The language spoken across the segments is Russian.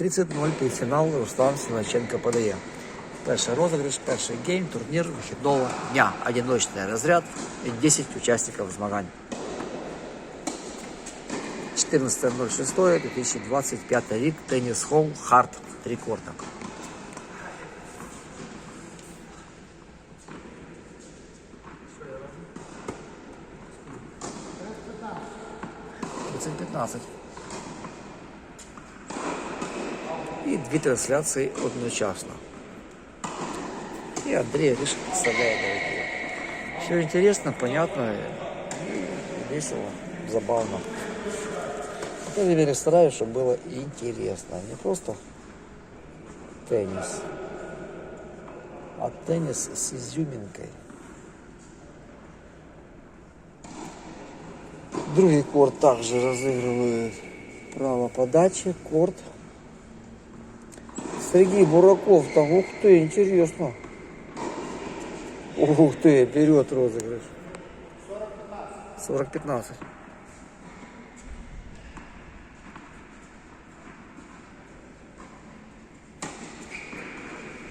30-0 півфінал Руслан Силаченко подає. Перший розіграш, перший гейм, турнір вихідного дня. Одиночний розряд і 10 учасників змагань. 14.06.2025 рік, теніс холл, хард, три корта. Це 15. І дві трансляції одночасно. И Андрей лишь представляет дорогие. Все интересно, понятно, и весело, забавно. По крайней мере, стараюсь, чтобы было интересно. Не просто теннис, а теннис с изюминкой. Другий корт также разыгрывает право подачи, корт. Сергей Бураков там, ух ты, интересно. Ух ты, вперед розыгрыш. 40-15.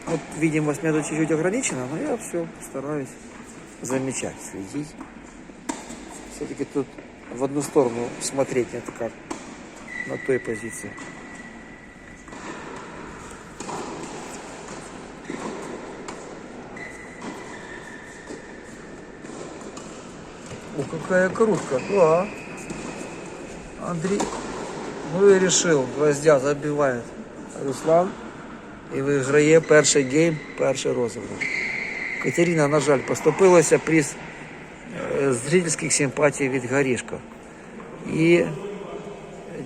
Вот видимость меня чуть-чуть ограничена, но я все стараюсь замечать, следить. Все-таки тут в одну сторону смотреть это как на той позиции. О, какая крутка. Да. Андрей, ну і решил, гвоздя забивает Руслан і виграє перший гейм, перший розіграш. Катерина, на жаль, поступилася приз е, зрительських симпатій від Горішка. І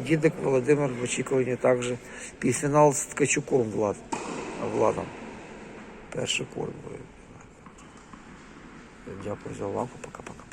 дідок Володимир в очікуванні також півфінал з Ткачуком Влад, Владом. Перший корт буде. Дякую за увагу. Пока-пока. Пока-пока. Пока-пока.